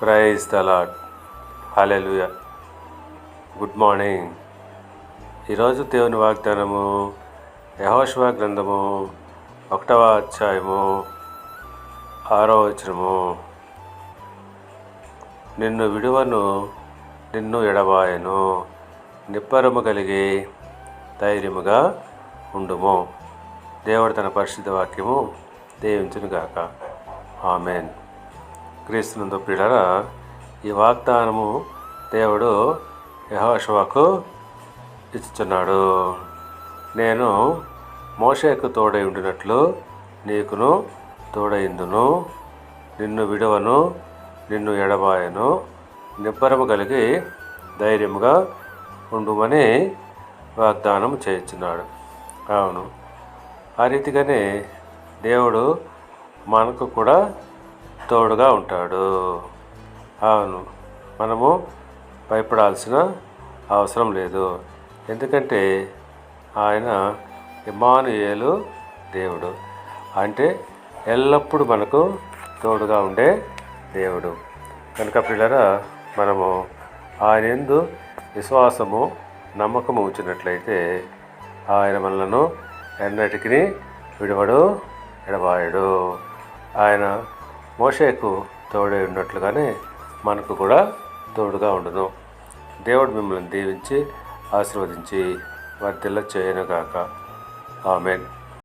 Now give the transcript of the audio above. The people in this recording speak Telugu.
Praise the lord lord hallelujah good morning ఈరోజు దేవుని వాగ్దానము యహోశివ గ్రంథము ఒకటవ అధ్యాయము ఆరో వచనము. నిన్ను విడువను నిన్ను ఎడబాయను. నిప్పరము కలిగి ధైర్యముగా ఉండుము. దేవుడు తన పరిశుద్ధ వాక్యము దీవించునుగాక. ఆమెన్. క్రీస్తునందు ప్రియులరా ఈ వాగ్దానము దేవుడు యహోషువకు ఇచ్చుచున్నాడు. నేను మోషకు తోడై ఉండినట్లు నీకును తోడైందును. నిన్ను విడవను నిన్ను ఎడబాయను. నిబ్బరము కలిగి ధైర్యముగా ఉండుమని వాగ్దానం చేయించున్నాడు. అవును ఆ రీతిగానే దేవుడు మనకు కూడా తోడుగా ఉంటాడు. అవును మనము భయపడాల్సిన అవసరం లేదు. ఎందుకంటే ఆయన ఇమానుయేలు దేవుడు. అంటే ఎల్లప్పుడూ మనకు తోడుగా ఉండే దేవుడు. కనుక పిల్లరా మనము ఆయన ఎందు విశ్వాసము నమ్మకము ఉంచినట్లయితే ఆయన మనలను ఎన్నటికీ విడవడు ఎడబాయడు ఆయన మోషేకు తోడై ఉన్నట్లుగానే మనకు కూడా తోడుగా ఉండును. దేవుడు మిమ్మల్ని దీవించి ఆశీర్వదించి వర్ధిల్ల చేయనుగాక ఆమెన్.